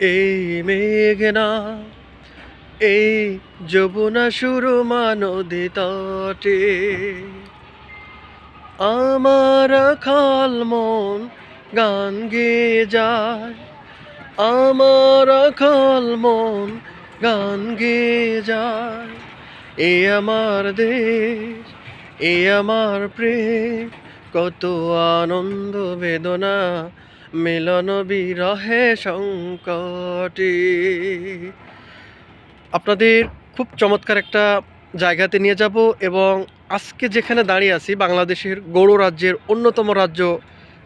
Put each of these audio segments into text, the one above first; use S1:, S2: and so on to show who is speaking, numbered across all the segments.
S1: এই মেঘনা, এই যমুনা সুরমা নদী তটে। আমার খাল মন গান গেয়ে যায়, আমার খাল মন গান গেয়ে যায়। এ আমার দেশ, এ আমার প্রেম, কত আনন্দ বেদনা মিলন বিরহে সংকটে আপনাদের খুব চমৎকার একটা জায়গাতে নিয়ে যাব এবং আজকে যেখানে দাঁড়িয়ে আছি, বাংলাদেশের গৌড় রাজ্যের অন্যতম রাজ্য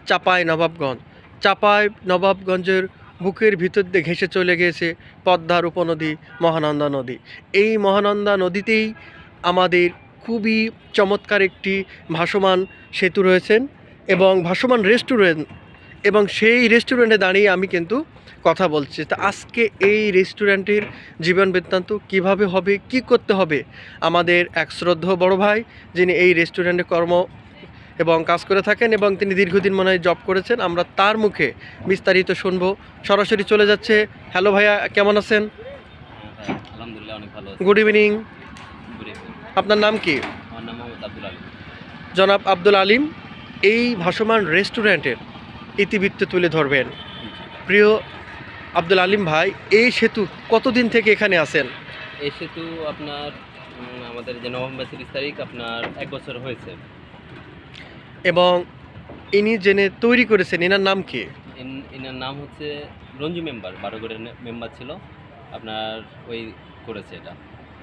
S1: চাপাই নবাবগঞ্জ। চাপাই নবাবগঞ্জের বুকের ভিতর দিয়ে ঘেঁষে চলে গিয়েছে পদ্মার উপনদী মহানন্দা নদী। এই মহানন্দা নদীতেই আমাদের খুবই চমৎকার একটি ভাসমান সেতু রয়েছেন এবং ভাসমান রেস্টুরেন্ট এবং সেই রেস্টুরেন্টে দাঁড়িয়ে আমি কিন্তু কথা বলছি তা আজকে এই রেস্টুরেন্টের জীবন বৃত্তান্ত কীভাবে হবে কি করতে হবে? আমাদের এক শ্রদ্ধ বড় ভাই যিনি এই রেস্টুরেন্টে কর্ম এবং কাজ করে থাকেন এবং তিনি দীর্ঘদিন মনে হয় জব করেছেন আমরা তার মুখে বিস্তারিত শুনব। সরাসরি চলে যাচ্ছে। হ্যালো ভাইয়া কেমন আছেন? গুড ইভিনিং আপনার নাম কি? জনাব আব্দুল আলিম এই ভাসমান রেস্টুরেন্টের ইতিবৃত্ত তুলে ধরবেন। প্রিয় আব্দুল আলিম ভাই এই সেতু কতদিন থেকে এখানে আছেন?
S2: এই সেতু আপনার আমাদের যে নভেম্বর তিরিশ তারিখ আপনার এক বছর হয়েছে।
S1: এবং ইনি জেনে তৈরি করেছেন এনার নাম কি?
S2: এনার নাম হচ্ছে রঞ্জু মেম্বার বারোগড়ের মেম্বার ছিল। আপনার ওই করেছে এটা।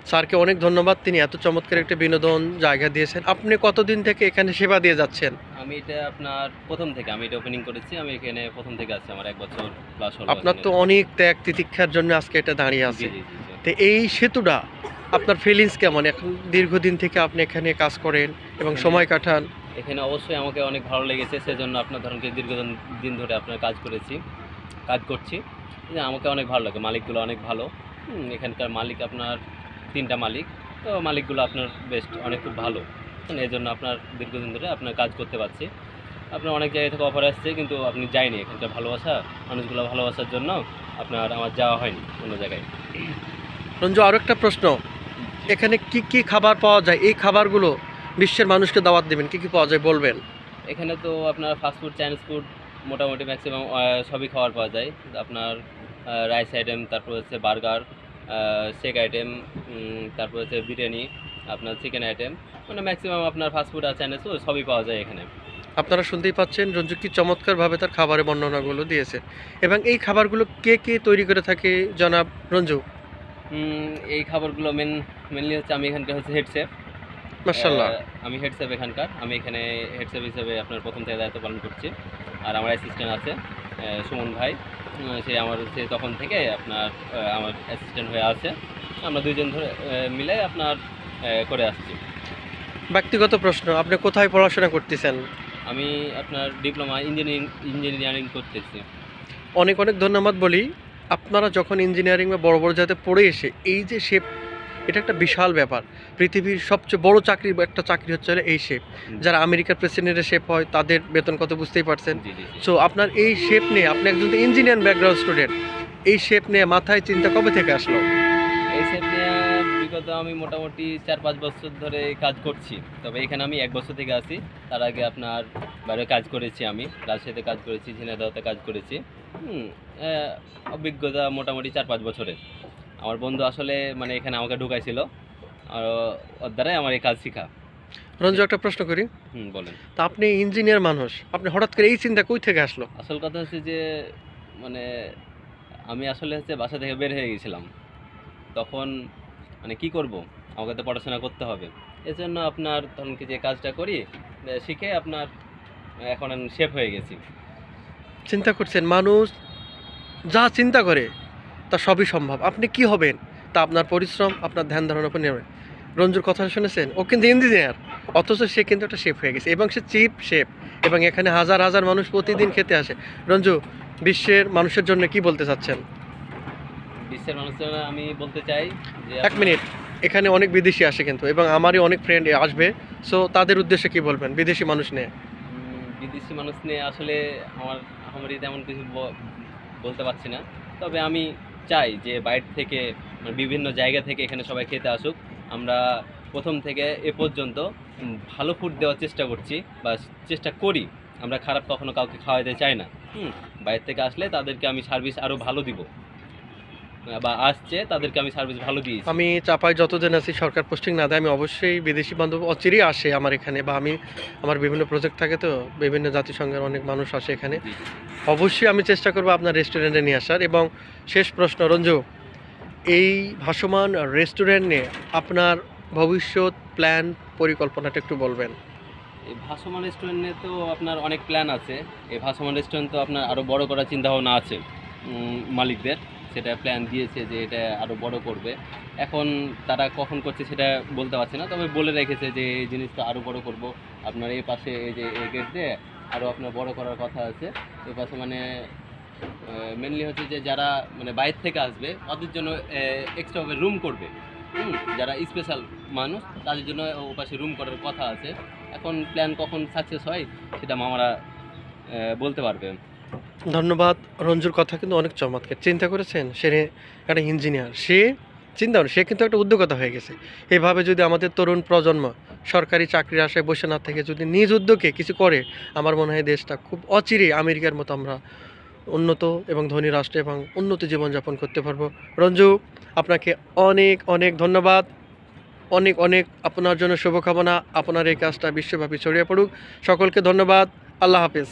S1: স্যারকে অনেক ধন্যবাদ। তিনি এত চমৎকার একটা বিনোদন জায়গা দিয়েছেন। আপনি কতদিন থেকে এখানে সেবা দিয়ে যাচ্ছেন?
S2: আমি এটা আপনার প্রথম থেকে আমি এটা ওপেনিং করেছি। আমি এখানে প্রথম থেকে আছি আমার এক বছর প্লাস হলো
S1: আপনার তো অনেক ত্যাগ তিতিক্ষার জন্য আজকে এটা দাঁড়িয়ে আছে। তো এই সেতুটা আপনার ফিলিংস কেমন? এখন দীর্ঘদিন থেকে আপনি এখানে কাজ করেন এবং সময় কাটান।
S2: এখানে অবশ্যই আমাকে অনেক ভালো লেগেছে সেজন্য আপনার ধরুন কি দীর্ঘদিন দিন ধরে আপনার কাজ করেছি কাজ করছি। আমাকে অনেক ভালো লাগে মালিকগুলো অনেক ভালো। এখানকার মালিক আপনার তিনটা মালিক। তো মালিকগুলো আপনার বেস্ট অনেক খুব ভালো। এই জন্য আপনার দীর্ঘদিন ধরে আপনার কাজ করতে পারছি। আপনার অনেক জায়গা থেকে অফার আসছে কিন্তু আপনি যায়নি। এখানকার ভালোবাসা মানুষগুলো ভালোবাসার জন্য আপনার আমার যাওয়া হয়নি অন্য জায়গায়।
S1: রঞ্জু আরও একটা প্রশ্ন। এখানে কি কি খাবার পাওয়া যায়? এই খাবারগুলো বিশ্বের মানুষকে দাওয়াত দেবেন। কি কি পাওয়া যায় বলবেন?
S2: এখানে তো আপনার ফাস্টফুড চাইনিজ ফুড মোটামুটি ম্যাক্সিমাম সবই খাবার পাওয়া যায়। আপনার রাইস আইটেম তারপর হচ্ছে বার্গার শেক আইটেম তারপর হচ্ছে বিরিয়ানি আপনার চিকেন আইটেম মানে ম্যাক্সিমাম আপনার ফাস্টফুড আর চাইনিজ সবই পাওয়া যায় এখানে।
S1: আপনারা শুনতেই পাচ্ছেন রঞ্জু কি চমৎকারভাবে তার খাবারের বর্ণনাগুলো দিয়েছে। এবং এই খাবারগুলো কে কে তৈরি করে থাকে জনাব রঞ্জু?
S2: এই খাবারগুলো মেন মেনলি হচ্ছে আমি এখানকার হচ্ছে হেড শেফ
S1: মার্শাল্লাহ
S2: আমি হেড শেফ এখানকার। আমি এখানে হেড শেফ হিসেবে আপনার প্রথম থেকে দায়িত্ব পালন করছি। আর আমার অ্যাসিস্ট্যান্ট আছে। সুমন ভাই সে আমার সে তখন থেকে আপনার আমার অ্যাসিস্ট্যান্ট হয়ে আছে। আমরা দুইজন ধরে মিলে আপনার করে আসছি।
S1: ব্যক্তিগত প্রশ্ন আপনি কোথায় পড়াশোনা করতেছেন?
S2: আমি আপনার ডিপ্লোমা ইঞ্জিনিয়ারিং ইঞ্জিনিয়ারিং করতেছি।
S1: অনেক অনেক ধন্যবাদ বলি। আপনারা যখন ইঞ্জিনিয়ারিং বা বড় বড় জায়গাতে পড়ে এসে এই যে শেপ এটা একটা বিশাল ব্যাপার। পৃথিবীর সবচেয়ে বড় চাকরি একটা চাকরি হচ্ছে হলো এই শেপ। যারা আমেরিকার প্রেসিডেন্টের শেপ হয় তাদের বেতন কত বুঝতেই পারছেন। সো আপনার এই শেপ নিয়ে আপনি একজন ইঞ্জিনিয়ার ব্যাকগ্রাউন্ড স্টুডেন্ট এই শেপ নিয়ে মাথায় চিন্তা কবে থেকে আসলো?
S2: এই শেপ নিয়ে বিগত আমি মোটামুটি চার পাঁচ বছর ধরে কাজ করছি। তবে এখানে আমি এক বছর থেকে আছি। তার আগে আপনার বাইরে কাজ করেছি আমি। রাজশাহীতে কাজ করেছি ঝিনাইদহতে কাজ করেছি। অভিজ্ঞতা মোটামুটি চার পাঁচ বছরের। আমার বন্ধু আসলে মানে এখানে আমাকে ঢুকাইছিল। আর ওর দ্বারাই আমার এই কাজ শিখা।
S1: রঞ্জু একটা প্রশ্ন করি?
S2: হুম বলেন।
S1: তা আপনি ইঞ্জিনিয়ার মানুষ আপনি হঠাৎ করে এই চিন্তা কই থেকে আসলো?
S2: আসল কথা হচ্ছে যে মানে আমি আসলে হচ্ছে বাসা থেকে বের হয়ে গেছিলাম। তখন মানে কি করব? আমাকে তো পড়াশোনা করতে হবে। এজন্য আপনার তখন কি যে কাজটা করি শিখে আপনার এখন শেফ হয়ে গেছি।
S1: চিন্তা করছেন মানুষ যা চিন্তা করে তা সবই সম্ভব। আপনি কি হবেন? তা আপনার পরিশ্রম আপনার ধ্যান ধারণার উপর নেবে রঞ্জুর কথা শুনেছেন? ও কিন্তু ইঞ্জিনিয়ার অথচ সে কিন্তু একটা শেফ হয়ে গেছে এবং সে চিপ শেফ এবং এখানে হাজার হাজার মানুষ প্রতিদিন খেতে আসে। রঞ্জু বিশ্বের মানুষের জন্য কি বলতে চাচ্ছেন?
S2: বিশ্বের মানুষের আমি বলতে চাই যে
S1: এক মিনিট। এখানে অনেক বিদেশি আসে কিন্তু এবং আমারই অনেক ফ্রেন্ড আসবে। সো তাদের উদ্দেশ্যে কি বলবেন বিদেশি মানুষ নিয়ে?
S2: বিদেশি মানুষ নিয়ে আসলে আমার আমারই তেমন কিছু বলতে পারছি না। তবে আমি চাই যে বাইরে থেকে মানে বিভিন্ন জায়গা থেকে এখানে সবাই খেতে আসুক। আমরা প্রথম থেকে এ পর্যন্ত ভালো ফুড দেওয়ার চেষ্টা করছি বা চেষ্টা করি। আমরা খারাপ কখনো কাউকে খাওয়াতে চাই না। হুম, বাইরে থেকে আসলে তাদেরকে আমি সার্ভিস আরও ভালো দিব। বা আসছে তাদেরকে আমি সার্ভিস ভালো দিয়েছি।
S1: আমি চাপাই যতদিন আছি সরকার পোস্টিং না দেয় আমি অবশ্যই বিদেশি বান্ধব অচিরই আসে আমার এখানে বা আমি আমার বিভিন্ন প্রজেক্ট থাকে তো বিভিন্ন জাতিসংঘের অনেক মানুষ আসে এখানে। অবশ্যই আমি চেষ্টা করব আপনার রেস্টুরেন্টে নিয়ে আসার এবং শেষ প্রশ্ন রঞ্জু এই ভাসমান রেস্টুরেন্ট নিয়ে আপনার ভবিষ্যৎ প্ল্যান পরিকল্পনাটা একটু বলবেন।
S2: এই ভাসমান রেস্টুরেন্টে তো আপনার অনেক প্ল্যান আছে। এই ভাসমান রেস্টুরেন্ট তো আপনার আরও বড় করার চিন্তাভাবনা আছে মালিকদের। সেটা প্ল্যান দিয়েছে যে এটা আরও বড় করবে। এখন তারা কখন করছে সেটা বলতে পারছে না, তবে বলে রেখেছে যে এই জিনিসটা আরও বড় করব। আপনার এই পাশে এই যে এই গেট দিয়ে আরও আপনার বড় করার কথা আছে। এই পাশে মানে মেনলি হচ্ছে যে যারা মানে বাইরে থেকে আসবে, তাদের জন্য এক্সট্রাভাবে রুম করবে। যারা স্পেশাল মানুষ, তাদের জন্য ও পাশে রুম করার কথা আছে। এখন প্ল্যান কখন সাকসেস হয়, সেটা মামারা বলতে পারবে।
S1: ধন্যবাদ। রঞ্জুর কথা কিন্তু অনেক চমৎকার। চিন্তা করেছেন? সে একটা ইঞ্জিনিয়ার সে চিন্তা সে কিন্তু একটা উদ্যোগতা হয়ে গেছে। এভাবে যদি আমাদের তরুণ প্রজন্ম সরকারি চাকরির আশায় বসে না থেকে যদি নিজ উদ্যোগে কিছু করে, আমার মনে হয় দেশটা খুব অচিরে আমেরিকার মতো আমরা উন্নত এবং ধনী রাষ্ট্র এবং উন্নত জীবনযাপন করতে পারব। রঞ্জু, আপনাকে অনেক অনেক ধন্যবাদ। অনেক অনেক আপনার জন্য শুভকামনা। আপনার এই কাজটা বিশ্বব্যাপী ছড়িয়ে পড়ুক। সকলকে ধন্যবাদ। আল্লাহ হাফেজ।